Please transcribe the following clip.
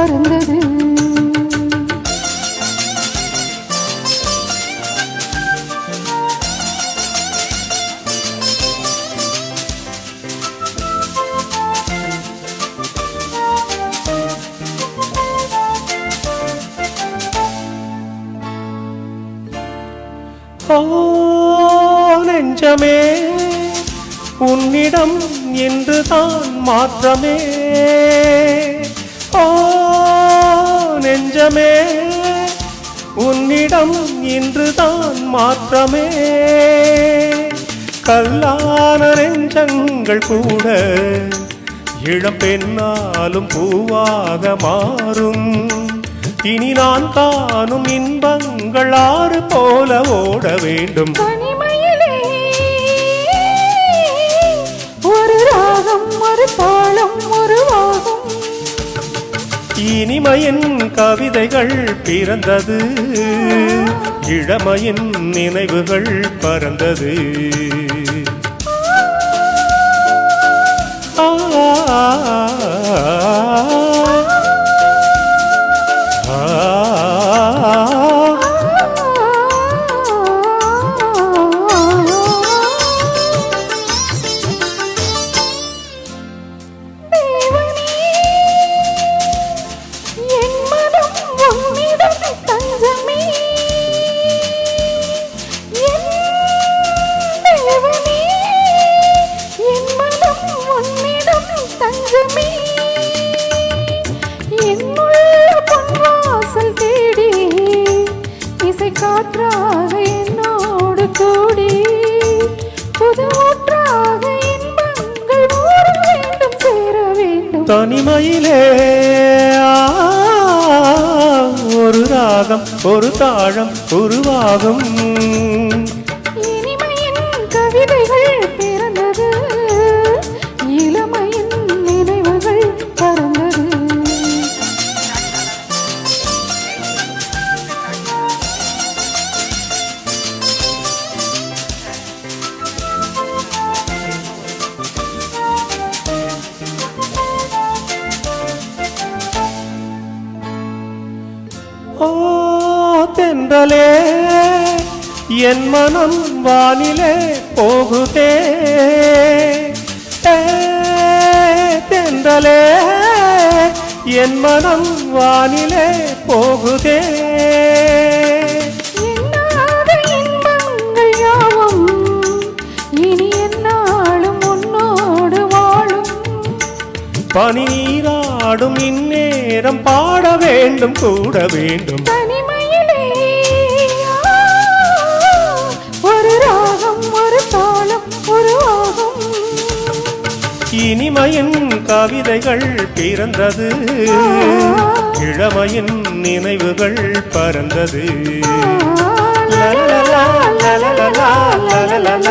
நினைவுகள் நெஞ்சமே உன்னிடம் என்று தான் மாற்றமே. ஓ நெஞ்சமே உன்னிடம் இன்றுதான் மாற்றமே. கல்லான நெஞ்சங்கள் கூட இளம் பெண்ணாலும் பூவாக மாறும். இனி நான் காணும் இன்பங்கள் ஆறு போல ஓட வேண்டும். ஒரு ராகம் ஒரு தாளம் ஒரு வாகம். இனிமையின் கவிதைகள் பிறந்தது. இளமையின் நினைவுகள் பறந்தது. பொன்வாசல் தேடி இசை காற்றாக என்னோடு கூடி. புது ஊற்றாக இன்பங்கள் வேண்டும் சேர வேண்டும். தனிமையிலே ஒரு ராகம் ஒரு தாழம் உருவாகும். இனிமையின் கவிதைகள் தென்றலே என் மனம் வானிலே போகுதே. தென்றலே என் மனம் வானிலே போகுதே. பனி நீராடும் இந்நேரம் பாட வேண்டும் கூட வேண்டும். தனிமையிலே இனிமையின் கவிதைகள் பிறந்தது இளமையின் நினைவுகள் பறந்தது லலலலா, லலலலா, லலலலா.